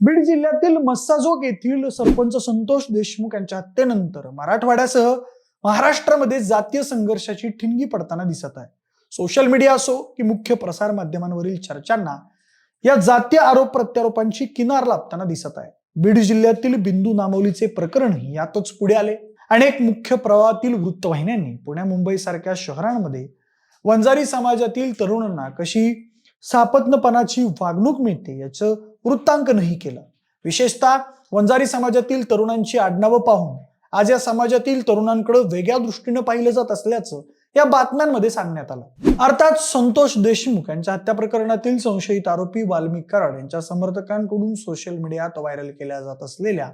बीड जिल्ह्यातील मस्साजोग येथील सरपंच संतोष देशमुख यांच्या हत्येनंतर मराठवाड्यासह महाराष्ट्रामध्ये जातीय संघर्षाची ठिणगी पडताना दिसत आहे. सोशल मीडिया असो की मुख्य प्रसार माध्यमांवरील चर्चांना या जातीय आरोप प्रत्यारोपांची किनार लाभताना दिसत आहे. बीड जिल्ह्यातील बिंदू नामवलीचे प्रकरणही यातच पुढे आले. अनेक मुख्य प्रवाहातील वृत्तवाहिन्यांनी पुण्या मुंबई सारख्या शहरांमध्ये वंजारी समाजातील तरुणांना कशी सापत्नपणाची वागणूक मिळते याचं वृत्तांकनही केलं. विशेषतः वंजारी समाजातील तरुणांची आडनावं पाहून आज या समाजातील तरुणांकडे वेगळ्या दृष्टीनं पाहिलं जात असल्याचं या बातम्यांमध्ये सांगण्यात आलं. अर्थात संतोष देशमुख यांच्या हत्या प्रकरणातील संशयित आरोपी वाल्मिक कराड यांच्या समर्थकांकडून सोशल मीडियात व्हायरल केल्या जात असलेल्या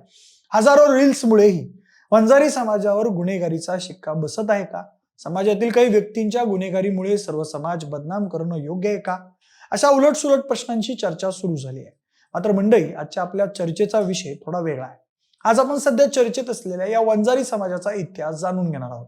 हजारो रील्समुळेही वंजारी समाजावर गुन्हेगारीचा शिक्का बसत आहे का? समाजातील काही व्यक्तींच्या गुन्हेगारीमुळे सर्व समाज बदनाम करणं योग्य आहे का? अशा उलटसुलट प्रश्नांची चर्चा सुरू झाली आहे. मात्र मंडळी आजच्या आपल्या चर्चेचा विषय थोडा वेगळा आहे. आज आपण सध्या चर्चेत असलेल्या या वंजारी समाजाचा इतिहास जाणून घेणार आहोत.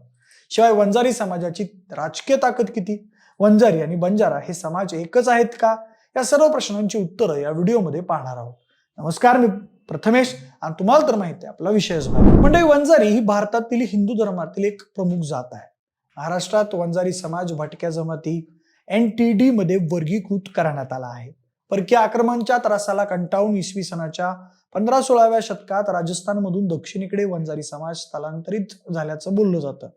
शिवाय वंजारी समाजाची राजकीय ताकद किती? वंजारी आणि बंजारा हे समाज एकच आहेत का? या सर्व प्रश्नांची उत्तरं या व्हिडिओमध्ये पाहणार आहोत. नमस्कार मी प्रथमेश आणि तुम्हाला तर माहिती आहे आपला विषयच मंडळी वंजारी ही भारतातील हिंदू धर्मातील एक प्रमुख जात आहे. महाराष्ट्रात वंजारी समाज भटक्या जमाती एन टी डी मध्ये वर्गीकृत करण्यात आला आहे. परकीय आक्रमणच्या त्रासाला कंटाळून इसवी सणाच्या पंधरा सोळाव्या शतकात राजस्थानमधून दक्षिणेकडे वंजारी समाज स्थलांतरित झाल्याचं बोललं जातं.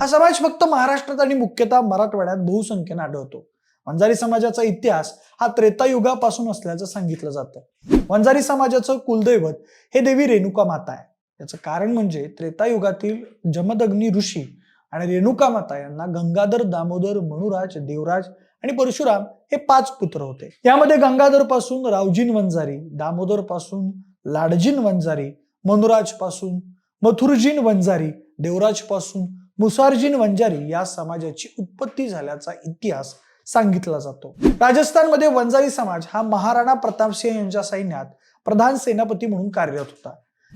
हा समाज फक्त महाराष्ट्रात आणि मुख्यतः मराठवाड्यात बहुसंख्येने आढळतो. वंजारी समाजाचा इतिहास हा त्रेतायुगापासून असल्याचं सांगितलं जातं. वंजारी समाजाचं कुलदैवत हे देवी रेणुका माता आहे. याचं कारण म्हणजे त्रेतायुगातील जमदग्नी ऋषी आणि रेणुका माता यांना गंगाधर दामोदर मनुराज देवराज आणि परशुराम हे पाच पुत्र होते. यामध्ये गंगाधरपासून रावजीन वंजारी दामोदरपासून लाडजीन वंजारी मनुराजपासून मथुरजीन वंजारी देवराजपासून मुसारजीन वंजारी या समाजाची उत्पत्ती झाल्याचा इतिहास सांगितला जातो. राजस्थानमध्ये वंजारी समाज हा महाराणा प्रतापसिंह यांच्या सैन्यात प्रधान सेनापती म्हणून कार्यरत होता.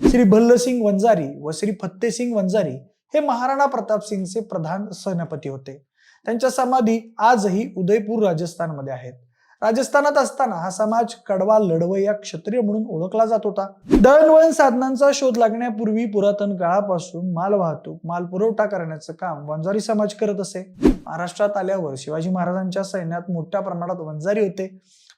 श्री भल्लसिंग वंजारी व श्री फत्तेसिंग वंजारी हे महाराणा प्रतापसिंगचे प्रधान सेनापती होते. त्यांच्या समाधी आजही उदयपूर राजस्थानमध्ये आहेत. राजस्थानात असताना हा समाज कडवा लढवय्या क्षत्रिय म्हणून ओळखला जात होता. दळणवळण साधनांचा शोध लागण्यापूर्वी पुरातन काळापासून माल वाहतूक माल पुरवठा करण्याचं काम वंजारी समाज करत असे. महाराष्ट्रात आल्यावर शिवाजी महाराजांच्या सैन्यात मोठ्या प्रमाणात वंजारी होते.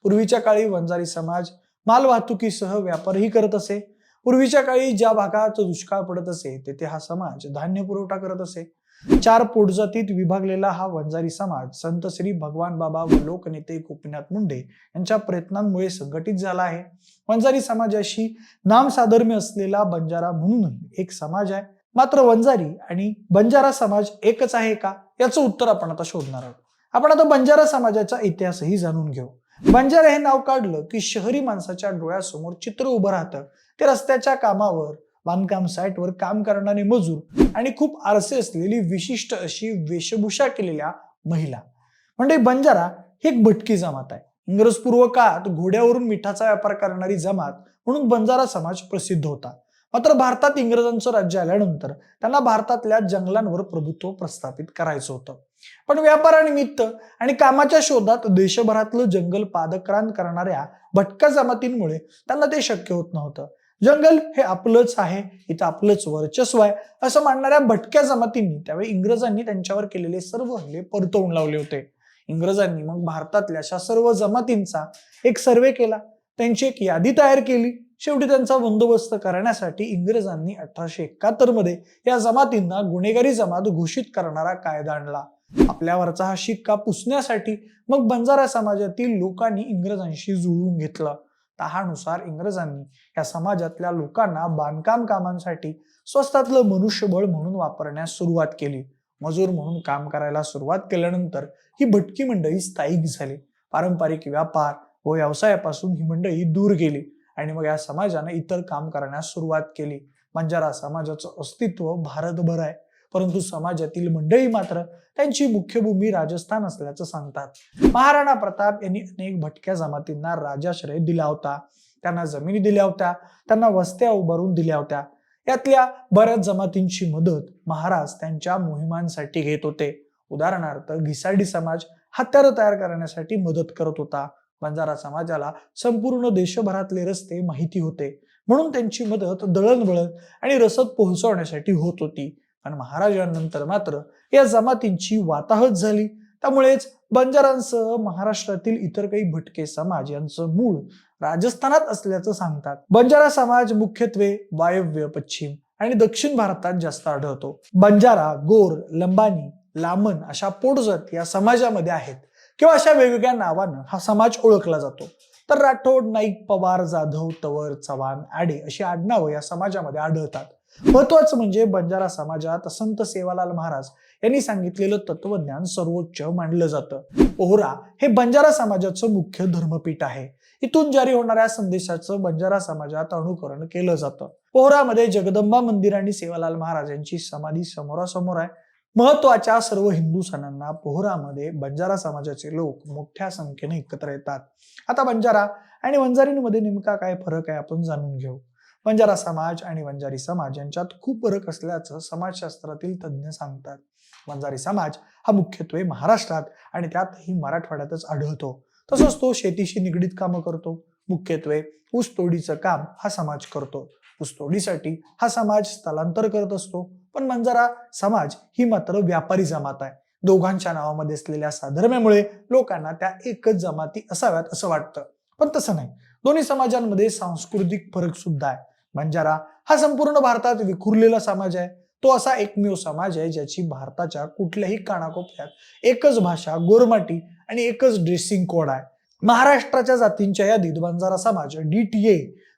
पूर्वीच्या काळी वंजारी समाज माल वाहतुकीसह व्यापारही करत असे. पूर्वीच्या काळी ज्या भागात दुष्काळ पडत असे तेथे हा समाज धान्य पुरवठा करत असे. चार पोटजातीत विभागलेला हा वंजारी समाज संत श्री भगवान बाबा व लोकनेते गोपीनाथ मुंडे यांच्या प्रयत्नांमुळे संघटित झाला आहे. वंजारी समाजाशी नाम साधर्म्य असलेला बंजारा म्हणूनही एक समाज आहे. मात्र वंजारी आणि बंजारा समाज एकच आहे का? याचं उत्तर आपण आता शोधणार आहोत. आपण आता बंजारा समाजाचा इतिहासही जाणून घेऊ. बंजारा हे नाव काढलं की शहरी माणसाच्या डोळ्यासमोर चित्र उभं राहतं. ते रस्त्याच्या कामावर बांधकाम साईटवर काम करणारे मजूर आणि खूप आरसे असलेली विशिष्ट अशी वेशभूषा केलेल्या महिला. म्हणजे बंजारा ही एक भटकी जमात आहे. इंग्रजपूर्व काळात घोड्यावरून मिठाचा व्यापार करणारी जमात म्हणून बंजारा समाज प्रसिद्ध होता. मात्र भारतात इंग्रजांचं राज्य आल्यानंतर त्यांना भारतातल्या जंगलांवर प्रभुत्व प्रस्थापित करायचं होतं. पण व्यापारानिमित्त आणि कामाच्या शोधात देशभरातलं जंगल पादक्रांत करणाऱ्या भटक्या जमातींमुळे त्यांना ते शक्य होत नव्हतं. जंगल हे आपलंच आहे इथं आपलंच वर्चस्व आहे असं मानणाऱ्या भटक्या जमातींनी त्यावेळी इंग्रजांनी त्यांच्यावर केलेले सर्व हल्ले परतवून लावले होते. इंग्रजांनी मग भारतातल्या अशा सर्व जमातींचा एक सर्वे केला. त्यांची एक यादी तयार केली. शेवटी त्यांचा बंदोबस्त करण्यासाठी इंग्रजांनी अठराशे एकाहत्तरमध्ये या जमातींना गुन्हेगारी जमात घोषित करणारा कायदा आणला. आपल्यावरचा हा शिक्का पुसण्यासाठी मग बंजारा समाजातील लोकांनी इंग्रजांशी जुळवून घेतलं. तहानुसार इंग्रजांनी या समाजातल्या लोकांना बांधकाम कामांसाठी स्वस्तातलं मनुष्यबळ म्हणून वापरण्यास सुरुवात केली. मजूर म्हणून काम करायला सुरुवात केल्यानंतर ही भटकी मंडळी स्थायिक झाली. पारंपरिक व्यापार व व्यवसायापासून ही मंडळी दूर गेली आणि मग या समाजाने इतर काम करण्यास सुरुवात केली. म्हणजे बंजारा समाजाचं अस्तित्व भारतभर आहे. परंतु समाजातील मंडळी मात्र त्यांची मुख्य भूमी राजस्थान असल्याचं सांगतात. महाराणा प्रताप यांनी अनेक भटक्या जमातींना राजाश्रय दिला होता. त्यांना जमिनी दिल्या होत्या. त्यांना वस्त्या उभारून दिल्या होत्या. यातल्या बऱ्याच जमातींची मदत महाराज त्यांच्या मोहिमांसाठी घेत होते. उदाहरणार्थ घिसाडी समाज हत्यारं तयार करण्यासाठी मदत करत होता. बंजारा समाजाला संपूर्ण देशभरातले रस्ते माहिती होते. म्हणून त्यांची मदत दळणवळण आणि रसद पोहोचवण्यासाठी होत होती. पण महाराजांनंतर मात्र या जमातींची वाताहत झाली. त्यामुळेच बंजारांसह महाराष्ट्रातील इतर काही भटके समाज यांचं मूळ राजस्थानात असल्याचं सांगतात. बंजारा समाज मुख्यत्वे वायव्य पश्चिम आणि दक्षिण भारतात जास्त आढळतो. बंजारा गोर लंबानी लामन अशा पोटजत या समाजामध्ये आहेत किंवा अशा वेगवेगळ्या नावानं हा समाज ओळखला जातो. तर राठोड नाईक पवार जाधव तवर चव्हाण आडे अशी आडनावं या समाजामध्ये आढळतात. महत्वाचं म्हणजे बंजारा समाजात संत सेवालाल महाराज यांनी सांगितलेलं तत्वज्ञान सर्वोच्च मानलं जातं. पोहरा हे बंजारा समाजाचं मुख्य धर्मपीठ आहे. इथून जारी होणाऱ्या संदेशाचं बंजारा समाजात अनुकरण केलं जातं. पोहरामध्ये जगदंबा मंदिर आणि सेवालाल महाराज यांची समाधी समोरासमोर आहे. महत्त्वाच्या सर्व हिंदू सणांना पोहरामध्ये बंजारा समाजाचे लोक मोठ्या संख्येने एकत्र येतात. आता बंजारा आणि वंजारींमध्ये नेमका काय फरक आहे आपण जाणून घेऊ. बंजारा समाज आणि वंजारी समाज यांच्यात खूप फरक असल्याचं समाजशास्त्रातील तज्ज्ञ सांगतात. वंजारी समाज हा मुख्यत्वे महाराष्ट्रात आणि त्यातही मराठवाड्यातच आढळतो. तसंच तो शेतीशी निगडीत कामं करतो. मुख्यत्वे ऊसतोडीचं काम हा समाज करतो. ऊसतोडीसाठी हा समाज स्थलांतर करत असतो. पण बंजारा समाज ही मात्र व्यापारी जमात आहे. दोघांच्या नावामध्ये असलेल्या साधर्म्यामुळे लोकांना त्या एकच जमाती असाव्यात असं वाटतं. पण तसं नाही. दोन्ही समाजांमध्ये सांस्कृतिक फरक सुद्धा आहे. बंजारा हा संपूर्ण भारतात विखुरलेला समाज आहे. तो असा एकमेव समाज आहे ज्याची भारताच्या कुठल्याही कानाकोपऱ्यात एकच भाषा गोरमाटी आणि एकच ड्रेसिंग कोड आहे. महाराष्ट्राच्या जातींच्या यादीत बंजारा समाज डीटीए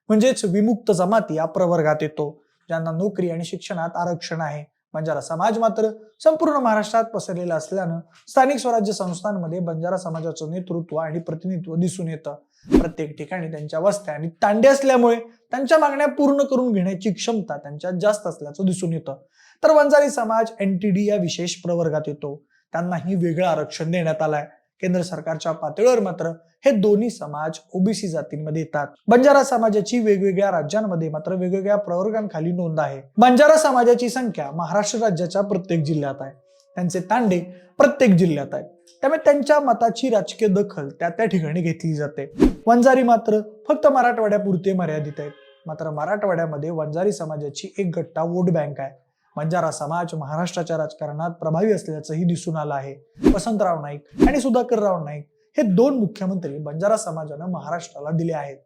म्हणजेच विमुक्त जमाती या प्रवर्गात येतो. ज्यांना नोकरी आणि शिक्षणात आरक्षण आहे. बंजारा समाज मात्र संपूर्ण महाराष्ट्रात पसरलेला असल्यानं स्थानिक स्वराज्य संस्थांमध्ये बंजारा समाजाचं नेतृत्व आणि प्रतिनिधित्व दिसून येतं. प्रत्येक ठिकाणी त्यांच्या वस्त्या आणि तांडे असल्यामुळे त्यांच्या मागण्या पूर्ण करून घेण्याची क्षमता त्यांच्यात जास्त असल्याचं दिसून येतं. तर वंजारी समाज एनटीडी या विशेष प्रवर्गात येतो. त्यांनाही वेगळं आरक्षण देण्यात आलंय. केंद्र सरकारच्या पातळीवर मात्र हे दोन्ही समाज ओबीसी जातींमध्ये येतात. बंजारा समाजाची वेगवेगळ्या राज्यांमध्ये मात्र वेगवेगळ्या प्रवर्गांखाली नोंद आहे. बंजारा समाजाची संख्या महाराष्ट्र राज्याच्या प्रत्येक जिल्ह्यात आहे. त्यांचे तांडे प्रत्येक जिल्ह्यात आहेत. त्यामुळे त्यांच्या मताची राजकीय दखल त्या त्या ठिकाणी घेतली जाते. वंजारी मात्र फक्त मराठवाड्यापुरते मर्यादित आहेत. मात्र मराठवाड्यामध्ये वंजारी समाजाची एक गट्टा वोट बँक आहे. बंजारा समाज महाराष्ट्राच्या राजकारणात प्रभावी असल्याचंही दिसून आलं आहे. वसंतराव नाईक आणि सुधाकरराव नाईक हे दोन मुख्यमंत्री बंजारा समाजानं महाराष्ट्राला दिले आहेत.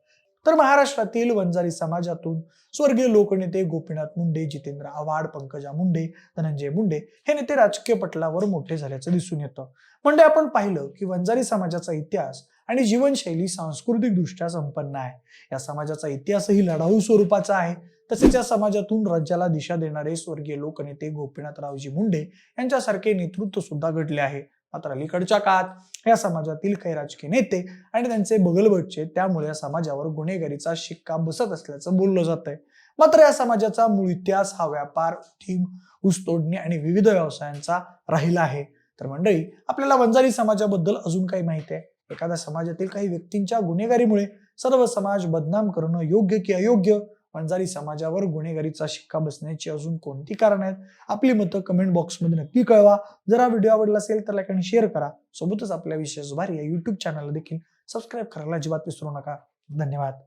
तर महाराष्ट्रातील वंजारी समाजातून स्वर्गीय लोकनेते गोपीनाथ मुंडे जितेंद्र आव्हाड पंकजा मुंडे धनंजय मुंडे हे नेते राजकीय पटलावर मोठे झाल्याचं दिसून येतं. म्हणजे आपण पाहिलं की वंजारी समाजाचा इतिहास आणि जीवनशैली सांस्कृतिक दृष्ट्या संपन्न आहे. या समाजाचा इतिहासही लढाऊ स्वरूपाचा आहे. तसेच या समाजातून राज्याला दिशा देणारे स्वर्गीय लोकनेते गोपीनाथरावजी मुंडे यांच्यासारखे नेतृत्व सुद्धा घडले आहे. मात्र अलीकडच्या काळात या समाजातील काही राजकीय नेते आणि त्यांचे बगलबटचे त्यामुळे या समाजावर गुन्हेगारीचा शिक्का बसत असल्याचं बोललं जात आहे मात्र या समाजाचा मूळ इतिहास हा व्यापार उठीम ऊसतोडणी आणि विविध व्यवसायांचा राहिला आहे. तर मंडळी आपल्याला वंजारी समाजाबद्दल अजून काही माहिती आहे? एखाद्या समाजातील काही व्यक्तींच्या गुन्हेगारीमुळे सर्व समाज बदनाम करणं योग्य की अयोग्य? वंजारी समाजावर गुन्हेगारीचा शिक्का बसण्याची अजून कोणती कारण आहेत आपली मतं कमेंट बॉक्समध्ये नक्की कळवा. जर हा व्हिडिओ आवडला असेल तर लाईक आणि शेअर करा. सोबतच आपल्या विशेष भारी या युट्यूब चॅनलला देखील सबस्क्राईब करायला अजिबात विसरू नका. धन्यवाद.